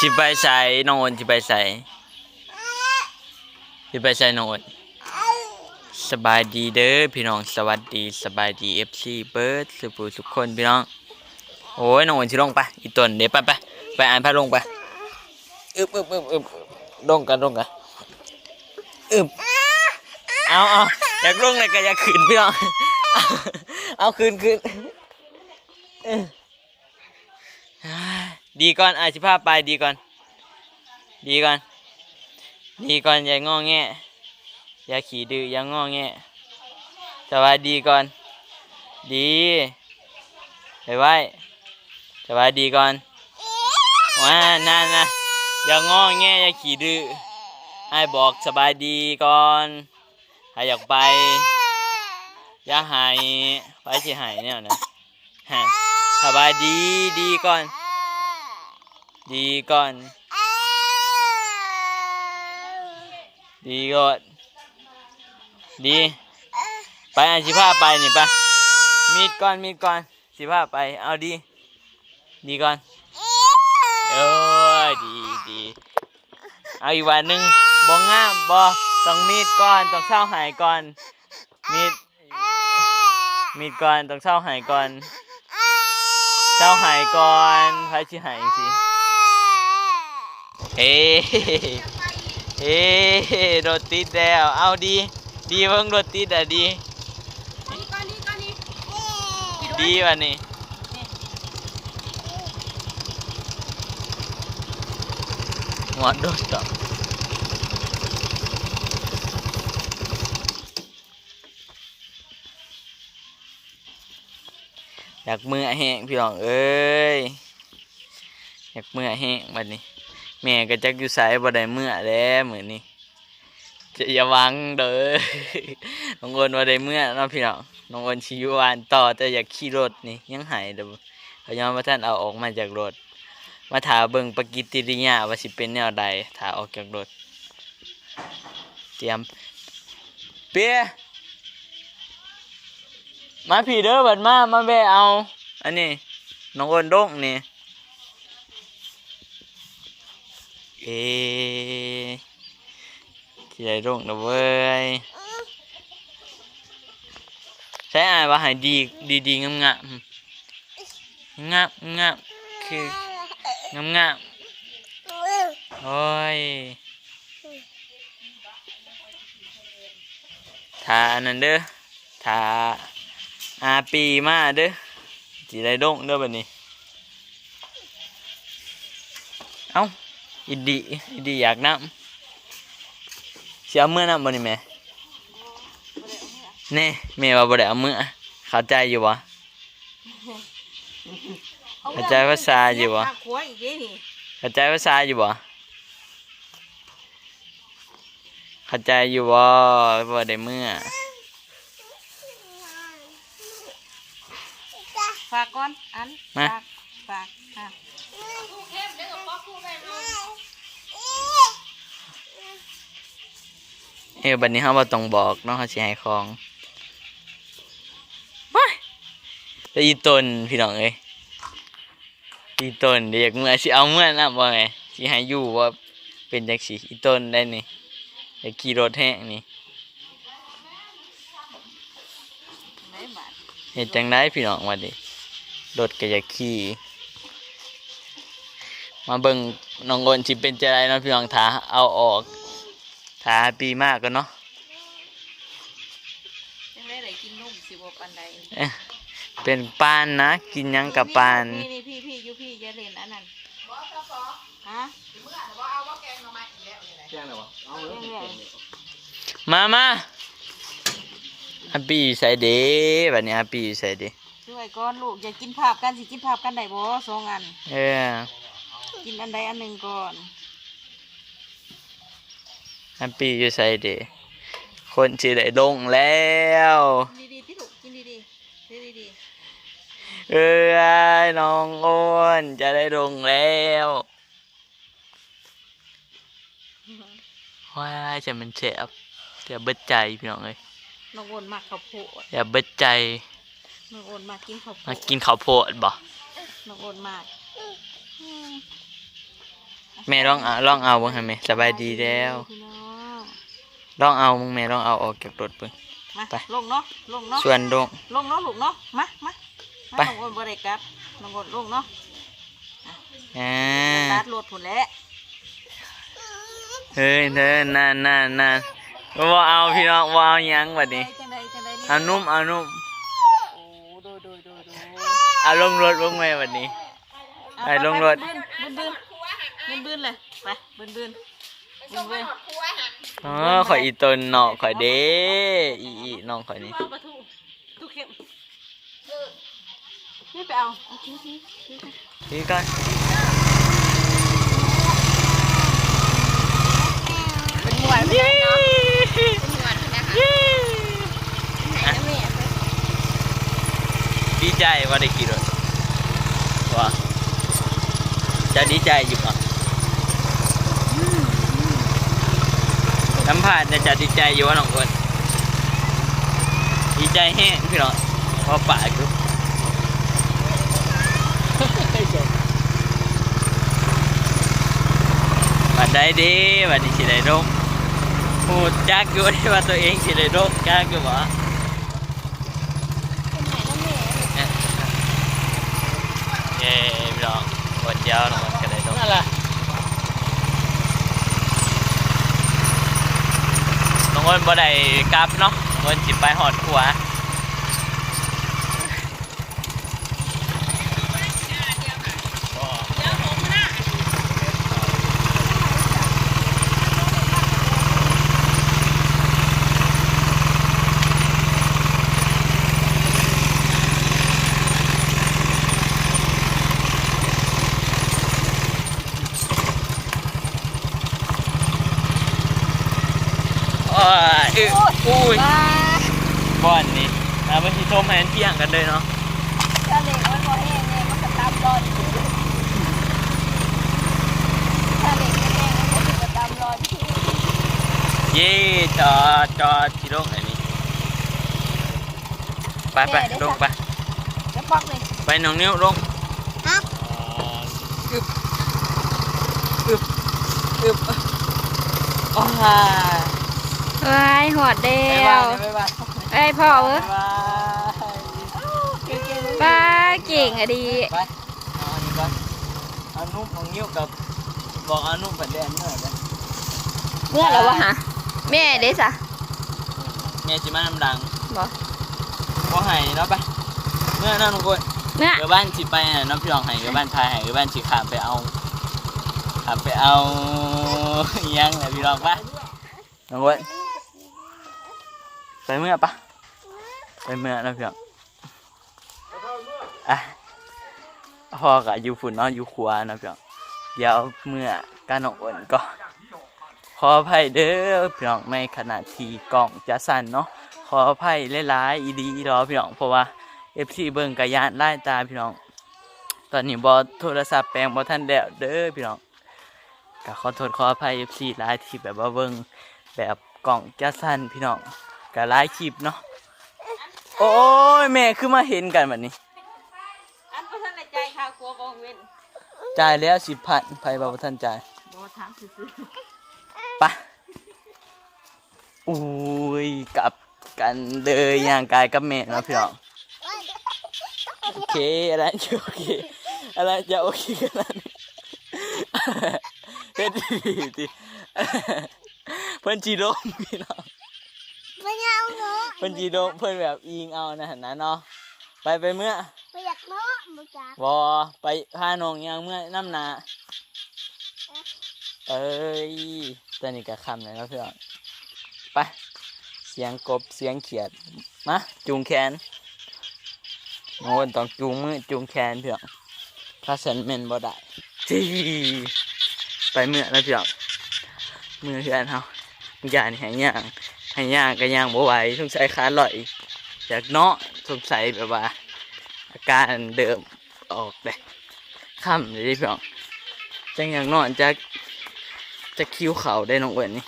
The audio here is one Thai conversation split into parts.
จิไปใส่น้องโอนจิไปใส่จิไปใส่น้องโอนสบายดีเด้อพี่น้องสวัสดีสบายดีเอฟซีเบิร์ดสุภูสุกคนพี่น้องโอ้ยน้องโอนชิลงไปอีตนเดี๋ยวไปไปไปอ่านพระลงไปอึบอึบอึบอึบลงกันลงกันอึบเอาเอาอยากลงเลยก็อยากขึ้นพี่น้องเอาเอาขึ้นขึ้น ดีก่อนอาชิภาพไปดีก่อน ดีก่อน ดีก่อนอย่างงอแงอย่าขี่ดื้ออย่างงอแงสวัสดีก่อน ดีไปไว้สวัสดีก่อนว้านั่นนะอย่างงอแงอย่าขี่ดื้อไอ้บอกสบายดีก่อนถ้าอยากไปอย่าหายไปสิหายเนี่ยนะสบายดีดีก่อน ดีก่อน ดีก่อน ดี ไปอันสิพาไปนี่ปะมีดก่อนมีดก่อนสิพาไป เอาดี ดีก่อนเออดีดีเอาอีกวันหนึ่งบ่งามบ่ต้องมีดก่อนต้องเศร้าหายก่อน มีด มีดก่อนต้องเศร้าหายก่อนเศร้าหายก่อนพายชิหายสิเฮ้เฮ้รถติดแล้วเอาดีดีเพิ่ง รถติดอะดีนี่ก้อนนี้ก้อนนี้ดีวันนี้หัวโดดต่ออยากมือ แม่ก็จักอยู่ไสบ่ได้เมื่อแล้วมื้อนนี้จะอย่าวังเด้อน้องโอนบ่ได้เมื่อเนาะพี่น้องน้องโอนสิอยู่บ้านต่อแต่อยากขี่รถนี่ยังหายเด้อเขายังบ่ทันเอาออกมาจากรถ มาถาเบิ่งปฏิกิริยาว่าสิเป็นแนวใดถาออกจากรถ เตรียม เปียมาผีเด้อบัดมามาแบเอา อันนี้น้องโอนดงนี่ เอ๊ที่ได้ร่งนะเว้ยใช้อายว่าให้ดีดีดีงามงามงามงามคืองามงามโอ้ยทาอันนั้นเด้อทาอาปีมาเด้อที่ได้ร่งเด้อบัดนี้เอ้า อินดีอินดีอยากน้ำเสียเมื่อน้ำบ่นี่แม่เน่แม่ว่าบ่ได้เอามื่อเข้าใจอยู่บ่เข้าใจภาษาอยู่บ่หักหัวอีกเด้นี่เข้าใจภาษาอยู่บ่เข้าใจอยู่บ่บ่ได้มื่อฝากก่อนอันฝากฝากค่ะ เอ้ยบัดนี้เฮาบ่ต้องบอกเนาะเฮาสิให้ของว้ายแต่อีตนพี่น้องเอ้ยอีตนเดี๋ยวเมื่อสิเอาเมื่อนํบ่แม่สิให้อยู่ว่าเป็นจังซี่อีตนได้นี่ไอ้ขี่รถแฮงนี่ไหนบาทเฮ็ดจังไดพี่น้องว่าดิรถก็อยากขี่มาเบิ่งน้องโอนสิเป็นจังไดเนาะพี่น้องถ้าเอาออกถ้าปีมากก็เนาะจังได้ได้กินนุ่มสิบ่ปานใดเอ๊ะเป็นปานนะ กินหยังกับปาน นี่นี่พี่พี่อยู่พี่อย่าเล่นอันนั้นฮะแจ้งเลยวะเอาเลยเรื่องมามาอาปีอยู่ใส่เด้บัดนี้อาปีอยู่ใส่เด้ช่วยก่อนลูกอย่ากินภาพกันสิกินภาพกันได้บ่สองอัน เออ กินอันใดอันหนึ่งก่อน อาปีอยู่ใส่เด้คนสิได้ลงแล้วกินดีๆพี่ลูกกินดีๆดีดีเอ้ยน้องโอนจะได้ลงแล้วว้ายจะมันเจ็บอย่าเบิดใจพี่น้องเอ้ยๆน้องโอนมากข้าวโพดอย่าเบิดใจน้องโอนมากกินข้าวโพมาดกินข้าวโพดบ่น้องโอนมากอืมแม่ลองเอาลองเอาเบิ่งให้แม่สบายดีแล้วพี่น้อง ลองเอามึงแม่ลองเอาออกจากรถเบิ่ง มาไป ลงเนาะลงเนาะส่วนดง ลงเนาะลูกเนาะมามาไปมาลงบนบริกรับลงบนลงเนาะอ่าสตาร์ทรถผุนแหล้วเฮ้ยเธอนั่นนั่นนั่นว่าเอาพี่น้องว่าเอาหยังบัดนี้จังใดจังใดเอานุ่มเอานุ่มโอ้โดยโดยโดยโดยเอาลงรถลงแม่บัดนี้เอาไปลงรถบืนบืนบืนบืนเลยไปบืนบืนบืนบืน อ๋อข่อยอีตนเนาะข่อยเด้อีอีน้องข่อยนี่ปลาทูตู้เข็มนี่ไปเอาเอาทิ้งทิ้งทิ้งนี่ก่อนเป็นหมวนไม่ได้เนาะเป็นหมวนนะคะไหนนะแม่ดีใจว่าได้ขี่รถว่าจะดีใจอยู่ป่ะ สัมภาษณ์เนี่ยจะดีใจอยู่ว่าน้องคนดีใจแห้งพี่น้องเพราะปากอยู่บัดได้ดีบัดนี้สิได้โรคพูดจักอยู่ได้ว่าตัวเองสิได้โรคจักอยู่บ่เย้พี่น้องวันเดียวน้องก็ได้โรคนั่นแหละ น้องคนบ่ได้กลับเนาะคนจิไปหอดขัวอ้ ยอึอุ้ยมาบ่อนนี่เอาไปที่ชมให้มันเที่ยงกันเลยเนาะถ้าเหล็กมันพอแห้งเนี่ยมันจะตามรอยถ้าเหล็กไม่แห้งมันก็จะตามรอยที่เย่จอดจอดที่ลงไหนนี่ไปไปลงไปจะปักเลยไปน้องนิ้วลงครับอึบอึบอึบอ้าว้ายหอดเดีบ๊ายยบายวบ๊ายบายไอ้ยพ่อเว้ยบ๊ายบายป้าเก่งอะดีไปเอาอันนี้ก่อนเอานุ่มของนิ้วกับบอกเอานุ่มกับแดนเมื่อไหร่เมื่อแล้ววะฮะแม่เด้สะแม่จิมาน้ำดังบ่บ่ให้เนาะไปเมื่อนั่นทุกคนเมื่อเดี๋ยวบ้านสิไปอะน้องพี่รองให้เดี๋ยวบ้านพายให้เดี๋ยวบ้านสิขามไปเอาขามไปเอาอิหยังแหละพี่รองปะน้องเว้ย ไปเมื่อปะไปเมื่อน้องพี่องอะพ่อกะอยู่ฝุ่นเนอนอยู่ครัวนะพี่องเดี๋ยวเมื่อการน้องอ้นก็ขออภัยเด้อพี่น้องไม่ขนาดทีกล่องจะสั่นเนาะขออภัยหลายๆอีดีรอพี่น้องเพราะว่าเอฟซีเบิ่งกะยานไล่ตาพี่น้อง ตอนนี้บอโทรศัพท์แปลงบอท่านเดวเด้อพี่น้องก็ขอโทษขออภัยเอฟซีหลายที่แบบว่าเบิ่งแบบกล่องจะสั้นพี่น้อง ก็หลายคลิปเนาะโอ้ยแม่คือมาเห็นกันแบบนี้อันพ่อท่านในใจค่ะกลัวกองเว้นจ่ายแล้วสิบพันไผบอท่านจ่ายบ่ถามซื่อไปะอุ้ยกลับกันเลยย่างกายกับแม่เนาะพี่น้องโอเคอะไรจะโอเคอะไรจะโอเคกันนั้นเฮ็ดดีดีเพิ่นจีโดมพี่น้องไม่เอา เนาะเพิ่นจีโดมเพิ่นแบบอิงเอานะหั่นนะเนาะไปไปเมื่อไม่อยากเนาะไม่อยากบอไปพาน้องยางเมื่อน้ำหนาเอ้ยตอนนี้ก็ค่ำแล้วเนาะพี่น้องไปเสียงกบเสียงเขียดมาจูงแขนโน่นต้องจูงมือจูงแขนเพื่อนถ้าฉันเมนบ่ได้จีไปเมื่อแล้วเพื่อนมือเพื่อนเฮาอย่านี่ให้ย่าง ให้ย่างก็ย่างบ่ไหวสงสัยขาลอยอยากเนาะสงสัยแบบว่า อาการเดิมออกเลยค่ำเลยพี่น้องจังอย่างนอนจะจะคิ้วเขาได้น้องอ้วนนี่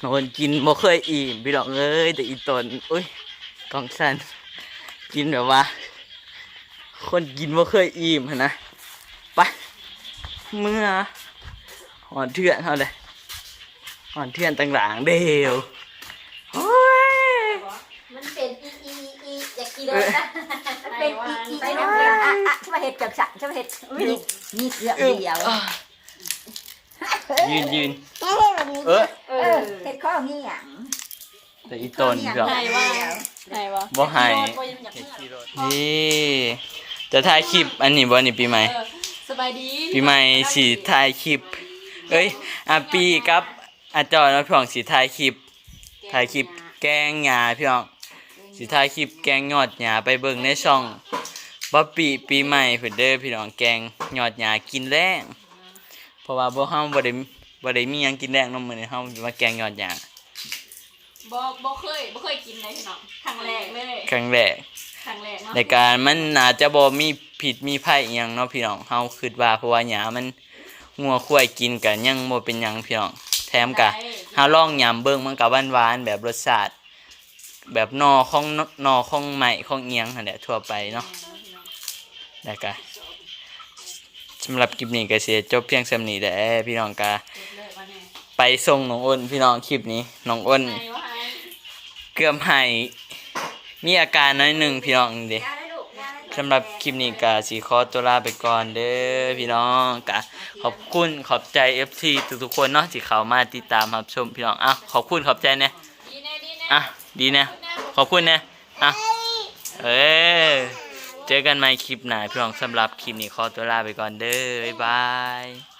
น้องอ้วนกินบ่เคยอิ่มพี่น้องเอ้ยแต่อีตนอุ้ยกองสันกินแบบว่า คนกินบ่เคยอิ่มนะไปเมื่อหอนเทือนเท่าเลยหอนเทือนต่างหลังเดียวโอ้ย มันเป็นอีอีอีอยากกิน เออมันเป็นอีอีอีน้ำเกลืออะอะใช่ไหมเห็ดกับฉันใช่ไหมเห็ดมีมีเกลือเดียวยืนยืนไม่ให้แบบนี้เออเออเห็ดข้องี้อย่างแต่อีต้นพี่น้องไหนวะไหนวะบ่ให้นี่จะถ่ายคลิปอันนี้บ่นี่ปีใหม่สบายดีปีใหม่สีถ่ายคลิปเอ้ยอาปีกับอาจอยแล้วพี่น้องสีถ่ายคลิปถ่ายคลิปแกงหญ้าพี่น้อง สีถ่ายคลิปแกงยอดหญ้าไปเบิ่งในช่องบ๊อบปีปีใหม่เพิ่นเด้อพี่น้องแกงยอดหญ้ากินแรงเพราะว่าบ่เฮาบ่ได้บ่ได้มีหยังกินแรงเนาะมื้อนี้เฮาสิมาแกงยอดหญ้าบ่บ่เคยบ่เคยกินเลยพี่น้องครั้งแรกเลยครั้งแรกครั้งแรกเนาะในการมันอาจจะบ่มีผิดมีภัยอิหยังเนาะพี่น้องเฮาคิดว่าเพราะว่าหญ้ามันงัวควายกินกันยังบ่เป็นหยังพี่น้องแถมกะเฮาลองยำเบิ่งมันก็หวานๆแบบรสชาติ แบบนอของนอของใหม่ของเอียงหั่นแหละทั่วไปเนาะแล้วก็สำหรับคลิปนี้ก็สิจบเพียงส่ำนี้แหละพี่น้องก็ไปส่งน้องอ้นพี่น้องคลิปนี้น้องอ้นไหนวะเกือบให้มีอาการน้อยหนึงพี่น้องเด้ยาได้ลูกยาได้สำหรับคลิปนี้ก็สิขอตัวลาไปก่อนเด้อพี่น้องก็ขอบคุณขอบใจ FC ทุกๆคนเนาะที่เข้ามาติดตามรับชมพี่น้องอะขอบคุณขอบใจเนี่ยดีแน่ดีแน่อะ ดีนะ ขอบคุณนะอะเออ เจอกันใหม่คลิปหน้าพี่น้องสำหรับคลิปนี้ขอตัวลาไปก่อนเด้อบ๊ายบาย